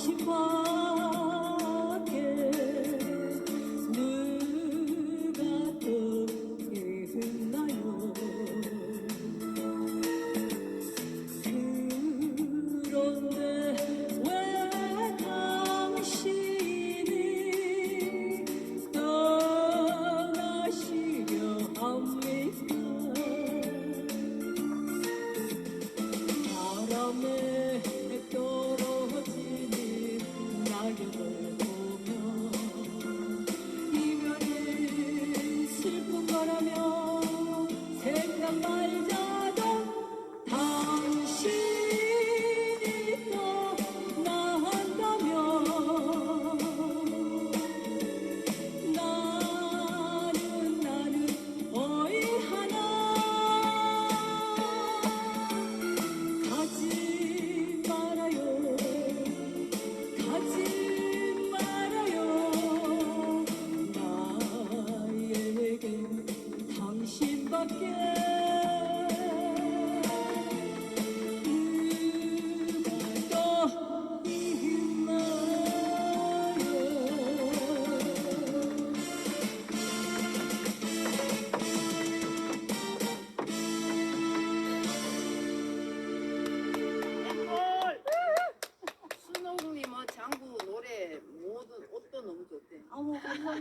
希望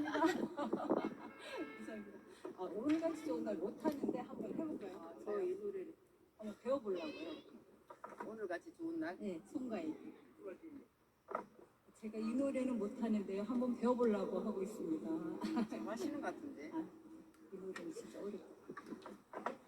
감사합니다. 아, 오늘같이 좋은 날 못하는데 한번 해볼까요? 아, 네. 저이 노래를 한번 배워보려고요. 오늘같이 좋은 날? 네, 송가인. 제가 이 노래는 못하는데요. 한번 배워보려고 하고 있습니다. 아, 좀 하시는 것 같은데. 아, 이 노래는 진짜 어렵다.